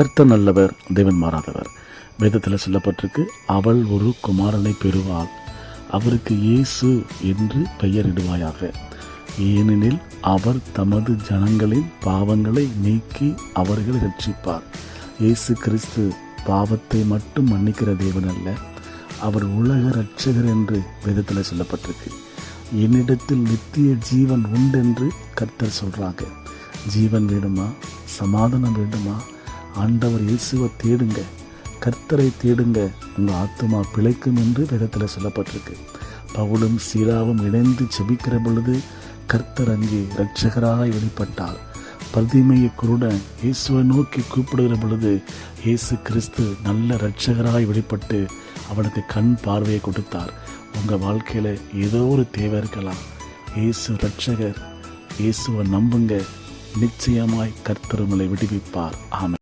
கர்த்த நல்லவர் தேவன் மாறாதவர். வேதத்தில் சொல்லப்பட்டிருக்கு அவள் ஒரு குமாரனை பெறுவாள் அவருக்கு இயேசு என்று பெயரிடுவாயாக. ஏனெனில் அவர் தமது ஜனங்களின் பாவங்களை நீக்கி அவர்களை ரட்சிப்பார். இயேசு கிறிஸ்து பாவத்தை மட்டும் மன்னிக்கிற தேவன் அல்ல அவர் உலக ரட்சகர் என்று வேதத்தில் சொல்லப்பட்டிருக்கு. என்னிடத்தில் நித்திய ஜீவன் உண்டென்று கர்த்தர் சொல்கிறாங்க ஜீவன் வேணுமா? சமாதானம் வேண்டுமா? ஆண்டவர் இயேசுவை தேடுங்க. கர்த்தரை தேடுங்க. உங்க ஆத்துமா பிழைக்கும் என்று வேதத்தில் சொல்லப்பட்டிருக்கு. பவுலும் சீராவும் இணைந்து செபிக்கிற பொழுது கர்த்தர் அங்கே இரட்சகராய் வெளிப்பட்டார். பிரதிமையை குருடன் இயேசுவை நோக்கி கூப்பிடுகிற பொழுது இயேசு கிறிஸ்து நல்ல இரட்சகராய் வெளிப்பட்டு அவனுக்கு கண் பார்வையை கொடுத்தார். உங்கள் வாழ்க்கையில் ஏதோ ஒரு தேவை இருக்கலாம். இயேசு இரட்சகர். இயேசுவை நம்புங்க. நிச்சயமாய் கர்த்தர் உங்களை விடுவிப்பார். ஆமென்.